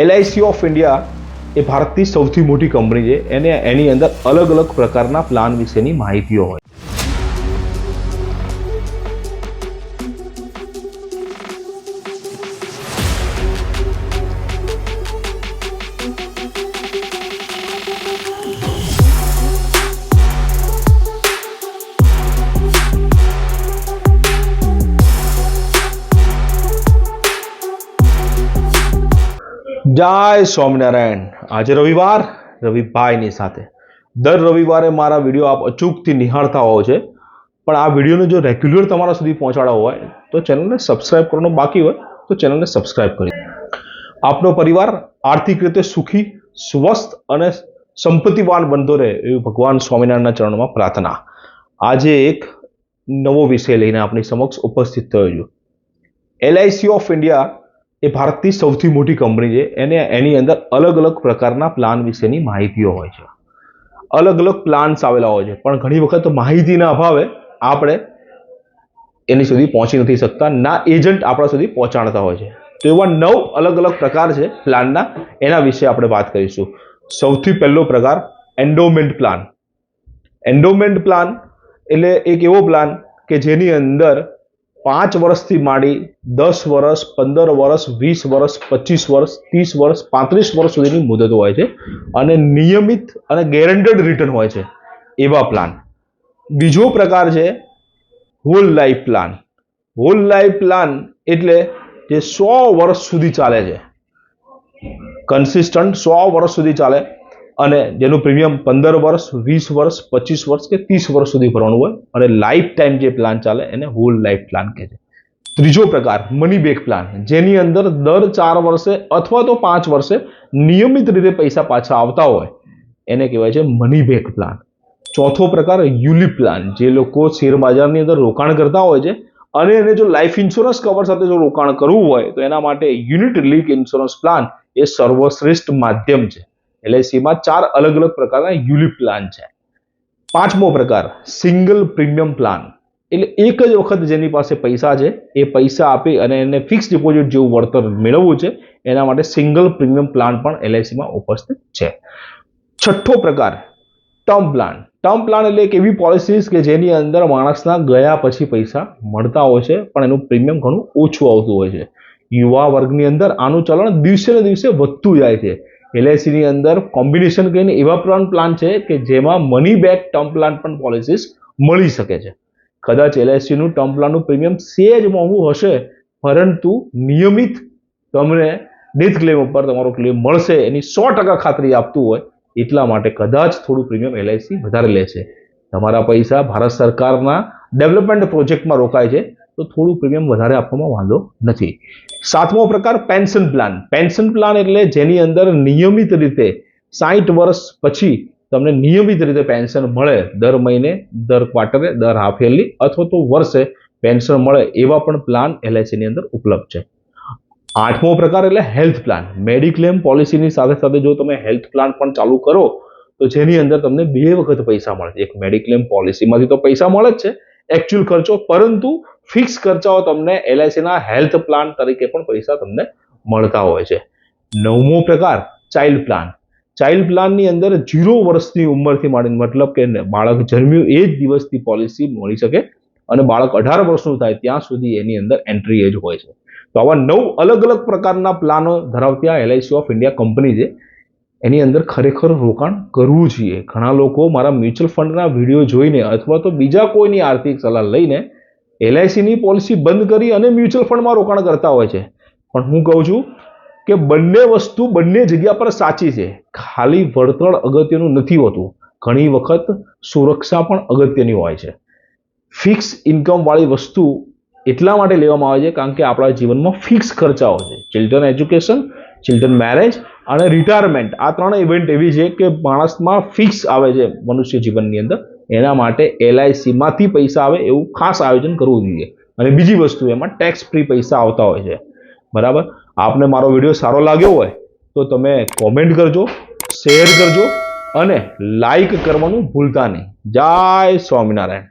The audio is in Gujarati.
એલઆઈસી ઓફ ઇન્ડિયા એ ભારતની સૌથી મોટી કંપની છે. એને એની અંદર અલગ અલગ પ્રકારના પ્લાન વિશેની માહિતીઓ હોય જય સ્વામિનારાયણ. આજે રવિવાર, રવિભાઈની સાથે. દર રવિવારે મારા વીડિયો આપ અચૂકથી નિહાળતા હોવ છે. પણ આ વિડીયોને જો રેગ્યુલર તમારા સુધી પહોંચાડવા હોય, તો ચેનલને સબસ્ક્રાઇબ કરવાનું બાકી હોય, તો ચેનલને સબસ્ક્રાઇબ કરી. આપનો પરિવાર આર્થિક રીતે સુખી, સ્વસ્થ અને સંપત્તિવાન બનતો રહે એવી ભગવાન સ્વામિનારાયણના ચરણમાં પ્રાર્થના. આજે એક નવો વિષય લઈને આપણી સમક્ષ ઉપસ્થિત થયો છું. એલઆઈસી ઓફ ઇન્ડિયા એ ભારતની સૌથી મોટી કંપની છે. એને એની અંદર અલગ અલગ પ્રકારના પ્લાન વિશેની માહિતીઓ હોય છે. અલગ અલગ પ્લાન્સ આવેલા હોય છે. પણ ઘણી વખત માહિતીના અભાવે આપણે એની સુધી પહોંચી નથી શકતા. ના એજન્ટ આપણા સુધી પહોંચાડતા હોય છે. તો એવા નવ અલગ અલગ પ્રકાર છે પ્લાનના એના વિશે આપણે વાત કરીશું. સૌથી પહેલો પ્રકાર એન્ડોમેન્ટ પ્લાન એન્ડોમેન્ટ પ્લાન એટલે એક એવો પ્લાન કે જેની અંદર પાંચ વર્ષથી માંડી, દસ વર્ષ, પંદર વર્ષ, વીસ વર્ષ, પચીસ વર્ષ, ત્રીસ વર્ષ, પાંત્રીસ વર્ષ સુધીની મુદત હોય છે અને નિયમિત અને ગેરંટેડ રિટર્ન હોય છે એવા પ્લાન બીજો પ્રકાર છે whole life plan whole life plan એટલે જે સો વર્ષ સુધી ચાલે છે. કન્સિસ્ટન્ટ સો વર્ષ સુધી ચાલે. અને જેનું પ્રીમિયમ પંદર વર્ષ, વીસ વર્ષ, પચીસ વર્ષ કે ત્રીસ વર્ષ સુધી ભરવાનું હોય અને લાઈફ ટાઈમ જે પ્લાન ચાલે એને હોલ લાઈફ પ્લાન કહે છે. ત્રીજો પ્રકાર મની બેક પ્લાન જેની અંદર દર ચાર વર્ષે અથવા તો પાંચ વર્ષે નિયમિત રીતે પૈસા પાછા આવતા હોય, એને કહેવાય છે મની બેક પ્લાન ચોથો પ્રકાર, યુલિપ પ્લાન જે લોકો શેર બજારની અંદર રોકાણ કરતા હોય છે અને એને જો લાઈફ ઇન્સ્યોરન્સ કવર સાથે જો રોકાણ કરવું હોય, તો એના માટે યુનિટ લિંક ઇન્સ્યોરન્સ પ્લાન એ સર્વશ્રેષ્ઠ માધ્યમ છે. એલઆઈસીમાં ચાર અલગ અલગ પ્રકારના યુલિપ પ્લાન છે. પાંચમો પ્રકાર સિંગલ પ્રીમિયમ પ્લાન એટલે એક જ વખત જેની પાસે પૈસા છે, એ પૈસા આપી અને એને ફિક્સ ડિપોઝિટ જેવું વળતર મેળવવું છે, એના માટે સિંગલ પ્રીમિયમ પ્લાન પણ એલઆઈસીમાં ઉપસ્થિત છે. છઠ્ઠો પ્રકાર ટર્મ પ્લાન ટર્મ પ્લાન એટલે એક એવી પોલિસીસ કે જેની અંદર માણસના ગયા પછી પૈસા મળતા હોય છે, પણ એનું પ્રીમિયમ ઘણું ઓછું આવતું હોય છે. યુવા વર્ગની અંદર આનું ચલણ દિવસે ને દિવસે વધતું જાય છે. એલઆઈસીની અંદર કોમ્બિનેશન કરીને એવા ત્રણ પ્લાન છે કે જેમાં મની બેક ટર્મ પ્લાન પણ પોલિસીસ મળી શકે છે. કદાચ એલઆઈસીનું ટર્મ પ્લાનનું પ્રીમિયમ સેજ મોંઘું હશે, પરંતુ નિયમિત તમને ડેથ ક્લેમ ઉપર તમારો ક્લેમ મળશે, એની સો ટકા ખાતરી આપતું હોય, એટલા માટે કદાચ થોડું પ્રીમિયમ એલઆઈસી વધારે લે છે તમારા પૈસા ભારત સરકારના ડેવલપમેન્ટ પ્રોજેક્ટમાં રોકાય છે. તો થોડું પ્રીમિયમ વધારે આપવામાં વાંધો નથી. સાતમો પ્રકાર પેન્શન પ્લાન પેન્શન પ્લાન એટલે જેની અંદર નિયમિત રીતે સાઠ વર્ષ પછી તમને નિયમિત રીતે પેન્શન મળે દર મહિને, દર ક્વાર્ટરે દર હાફ યરલી અથવા તો વર્ષે પેન્શન મળે એવા પણ પ્લાન એલઆઈસીની અંદર ઉપલબ્ધ છે. આઠમો પ્રકાર એટલે હેલ્થ પ્લાન મેડિક્લેમ પોલિસીની સાથે સાથે જો તમે હેલ્થ પ્લાન પણ ચાલુ કરો, તો જેની અંદર તમને બે વખત પૈસા મળે. છે એક મેડિક્લેમ પોલિસીમાંથી તો પૈસા મળે જ છે એકચ્યુઅલ ખર્ચો, પરંતુ ફિક્સ ખર્ચાઓ તમને એલઆઈસીના હેલ્થ પ્લાન તરીકે પણ પૈસા તમને મળતા હોય છે. નવમો પ્રકાર, ચાઇલ્ડ પ્લાન. ચાઇલ્ડ પ્લાનની અંદર જીરો વર્ષની ઉંમરથી માંડીને મતલબ કે બાળક જન્મ્યું એ જ દિવસથી પોલિસી મળી શકે અને બાળક અઢાર વર્ષનું થાય ત્યાં સુધી એની અંદર એન્ટ્રી એજ હોય છે. તો આવા નવ અલગ અલગ પ્રકારના પ્લાનો ધરાવતી આ એલઆઈસી ઓફ ઇન્ડિયા કંપની છે. એની અંદર ખરેખર રોકાણ કરવું જોઈએ. ઘણા લોકો મારા મ્યુચ્યુઅલ ફંડના વીડિયો જોઈને અથવા તો બીજા કોઈની આર્થિક સલાહ લઈને એલઆઈસીની પોલિસી બંધ કરી અને મ્યુચ્યુઅલ ફંડમાં રોકાણ કરતા હોય છે. પણ હું કહું છું કે બંને વસ્તુ બંને જગ્યા પર સાચી છે. ખાલી વળતર અગત્યનું નથી હોતું. ઘણી વખત સુરક્ષા પણ અગત્યની હોય છે. ફિક્સ ઇન્કમવાળી વસ્તુ એટલા માટે લેવામાં આવે છે કારણ કે આપણા જીવનમાં ફિક્સ ખર્ચાઓ છે. ચિલ્ડ્રન એજ્યુકેશન, ચિલ્ડ્રન મેરેજ અને રિટાયરમેન્ટ આ ત્રણ ઇવેન્ટ એવી છે કે માણસમાં ફિક્સ આવે છે મનુષ્ય જીવનની અંદર. એના માટે એલઆઈસીમાંથી પૈસા આવે એવું ખાસ આયોજન કરવું જોઈએ. અને બીજી વસ્તુ, એમાં ટેક્સ ફ્રી પૈસા આવતા હોય છે. બરાબર? આપને મારો વીડિયો સારો લાગ્યો હોય, તો તમે કોમેન્ટ કરજો શેર કરજો અને લાઈક કરવાનું ભૂલતા નહીં. જય સ્વામિનારાયણ.